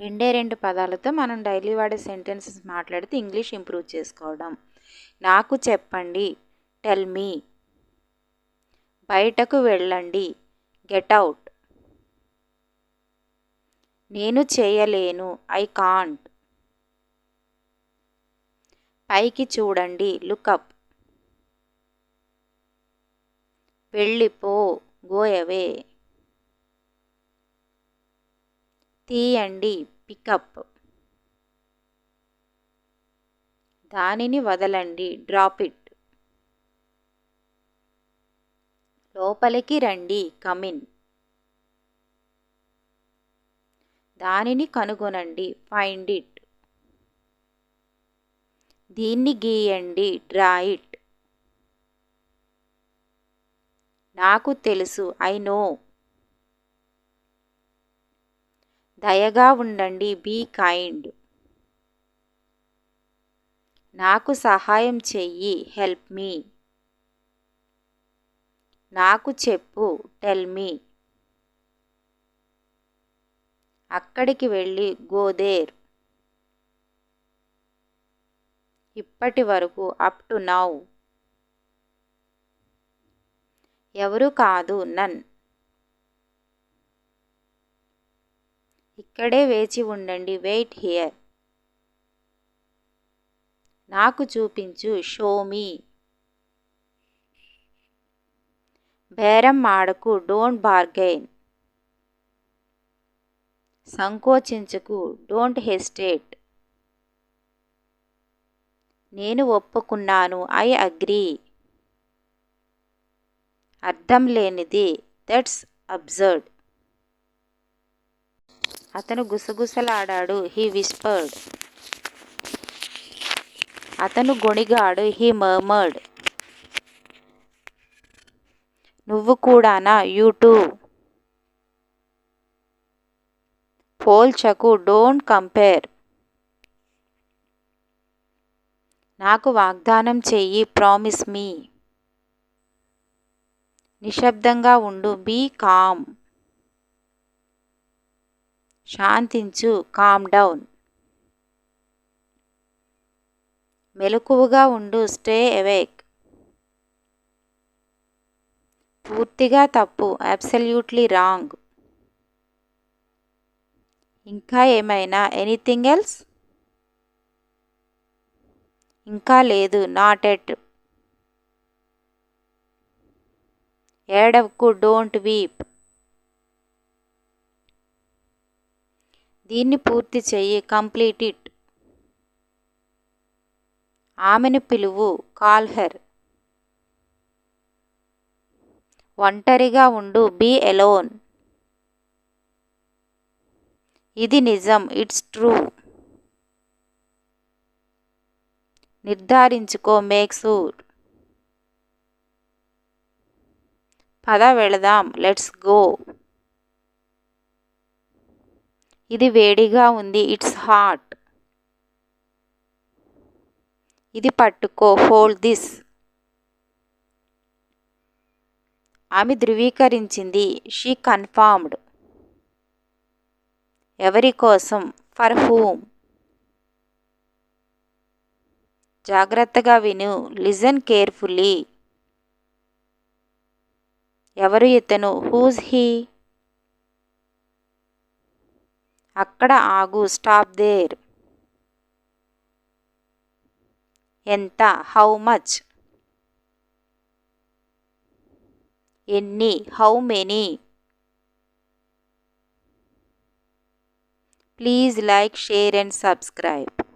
రెండే రెండు పదాలతో మనం డైలీ వాడే సెంటెన్సెస్ మాట్లాడితే ఇంగ్లీష్ ఇంప్రూవ్ చేసుకోవడం. నాకు చెప్పండి టెల్ మీ. బయటకు వెళ్ళండి గెట్ అవుట్. నేను చేయలేను ఐ కాంట్. పైకి చూడండి లుకప్ వెళ్ళిపో గో అవే. తీయండి పికప్. దానిని వదలండి డ్రాప్ ఇట్. లోపలికి రండి కమిన్ దానిని కనుగొనండి ఫైండ్ ఇట్. దీన్ని గీయండి డ్రా ఇట్. నాకు తెలుసు ఐ నో. దయగా ఉండండి బీ కైండ్. నాకు సహాయం చెయ్యి హెల్ప్ మీ. నాకు చెప్పు టెల్ మీ. అక్కడికి వెళ్ళి గోదేర్ ఇప్పటి వరకు అప్ టు నౌ. ఎవరు కాదు నన్. ఇక్కడే వేచి ఉండండి వెయిట్ హియర్. నాకు చూపించు షో మీ. బేరం ఆడకు డోంట్ బార్గెయిన్. సంకోచించకు డోంట్ హెస్టేట్. నేను ఒప్పుకున్నాను ఐ అగ్రీ. అర్థం లేనిది దట్స్ అబ్జర్డ్. అతను గుసగుసలాడాడు. హీ విస్పర్డ్ అతను గొణిగాడు. హీ మర్మర్డ్ నువ్వు కూడానా? యూటూ పోల్చకు డోంట్ కంపేర్ నాకు వాగ్దానం చెయ్యి ప్రామిస్ మీ నిశ్శబ్దంగా ఉండు బీ కామ్ శాంతించు కామ్ డౌన్ మెలకువగా ఉండు స్టే అవేక్ పూర్తిగా తప్పు అబ్సల్యూట్లీ రాంగ్ ఇంకా ఏమైనా? ఎనీథింగ్ ఎల్స్ ఇంకా లేదు నాట్ ఎట్ ఏడవకు డోంట్ వీప్ దీన్ని పూర్తి చెయ్యి. Complete it. ఆమెను పిలువు కాల్ హెర్ ఒంటరిగా ఉండు. Be alone. ఇది నిజం. It's true. నిర్ధారించుకో. మేక్ సూర్ పద వెళదాం. Let's go. ఇది వేడిగా ఉంది. ఇట్స్ హాట్ ఇది పట్టుకో. హోల్డ్ దిస్ ఆమె ధృవీకరించింది. షీ కన్ఫర్మ్డ్ ఎవరి కోసం? ఫర్ హూమ్ జాగ్రత్తగా విను. లిజన్ కేర్ఫుల్లీ ఎవరు ఇతను? హూజ్ హీ అక్కడ ఆగు స్టాప్ దేర్. ఎంత? How much? ఎన్ని? How many? Please like share and subscribe.